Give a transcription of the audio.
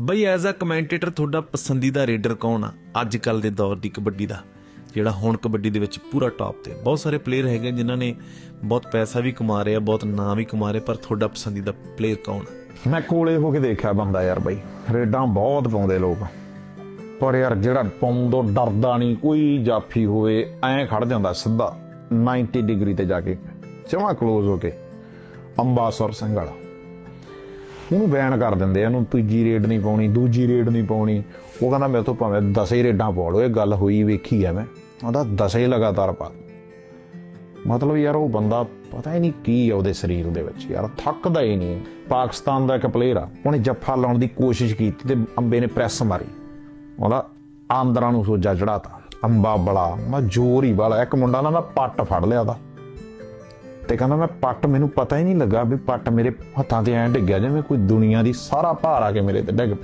ਬਈ as a commentator ਤੁਹਾਡਾ ਪਸੰਦੀਦਾ ਰੇਡਰ ਕੌਣ ਆ? ਅੱਜ ਕੱਲ ਦੇ ਦੌਰ ਦੀ ਕਬੱਡੀ ਦਾ, ਜਿਹੜਾ ਹੁਣ ਕਬੱਡੀ ਦੇ ਵਿੱਚ ਪੂਰਾ ਟੌਪ ਤੇ। ਬਹੁਤ ਸਾਰੇ ਪਲੇਅਰ ਹੈਗੇ ਜਿਨ੍ਹਾਂ ਨੇ ਬਹੁਤ ਪੈਸਾ ਵੀ ਕਮਾ ਰਿਹਾ ਬਹੁਤ ਨਾਂ ਵੀ ਕਮਾ ਰਿਹਾ ਪਰ ਤੁਹਾਡਾ ਪਸੰਦੀਦਾ ਪਲੇਅਰ ਕੌਣ ਆ? ਮੈਂ ਕੋਲੇ ਹੋ ਕੇ ਦੇਖਿਆ ਬੰਦਾ ਯਾਰ ਬਈ। ਰੇਡਾਂ ਬਹੁਤ ਪਾਉਂਦੇ ਲੋਕ। ਪਰ ਯਾਰ ਜਿਹੜਾ ਪਾਉਂਦੋ, ਡਰਦਾ ਨਹੀਂ, ਕੋਈ ਜਾਫੀ ਹੋਵੇ, ਐਂ ਖੜ ਜਾਂਦਾ ਸਿੱਧਾ। 90 ਡਿਗਰੀ ਤੇ ਜਾ ਕੇ, ਜਮਾ ক্লোਜ਼ ਹੋ ਕੇ। ਅੰਬਾਸਰ ਸਿੰਘ ਵਾਲਾ। ਉਹਨੂੰ ਬੈਨ ਕਰ ਦਿੰਦੇ ਆ, ਇਹਨੂੰ ਤੀਜੀ ਰੇਡ ਨਹੀਂ ਪਾਉਣੀ, ਦੂਜੀ ਰੇਡ ਨਹੀਂ ਪਾਉਣੀ। ਉਹ ਕਹਿੰਦਾ ਮੇਰੇ ਤੋਂ ਭਾਵੇਂ 10 ਹੀ ਰੇਡਾਂ ਪਾ ਲਓ, ਇਹ ਗੱਲ ਹੋਈ ਵੇਖੀ ਐ ਮੈਂ। ਉਹਦਾ 10 ਹੀ ਲਗਾਤਾਰ ਪਾ। ਮਤਲਬ ਯਾਰ ਉਹ ਬੰਦਾ ਪਤਾ ਹੀ ਨਹੀਂ ਕੀ ਆ ਉਹਦੇ ਸਰੀਰ ਦੇ ਵਿੱਚ। ਯਾਰ ਥੱਕਦਾ ਹੀ ਨਹੀਂ। ਪਾਕਿਸਤਾਨ ਦਾ ਇੱਕ ਪਲੇਅਰ ਆ, ਉਹਨੇ ਜੱਫਾ ਲਾਉਣ ਦੀ ਕੋਸ਼ਿਸ਼ ਕੀਤੀ ਤੇ ਅੰਬੇ ਨੇ ਪ੍ਰੈਸ ਮਾਰੀ। ਉਹਦਾ ਆਂਦਰਾਂ ਨੂੰ ਸੋਜਾ ਚੜਾਤਾ ਅੰਬਾ ਬੜਾ ਮੈਂ ਜ਼ੋਰ ਹੀ ਵਾਲਾ, ਇੱਕ ਮੁੰਡਾ ਨਾ ਮੈਂ ਪੱਟ ਫੜ ਲਿਆ ਉਹਦਾ। ਤੇ ਕਹਿੰਦਾ ਮੈਂ ਪੱਟ ਮੈਨੂੰ ਪਤਾ ਹੀ ਨਹੀਂ ਲੱਗਾ ਵੀ ਪੱਟ ਮੇਰੇ ਹੱਥਾਂ ਤੇ ਐਂ ਡਿੱਗਿਆ ਜਿਵੇਂ ਕੋਈ ਦੁਨੀਆ ਦੀ ਸਾਰਾ ਭਾਰ ਆ ਕੇ ਮੇਰੇ ਤੇ ਡਿੱਗ ਪਿਆ।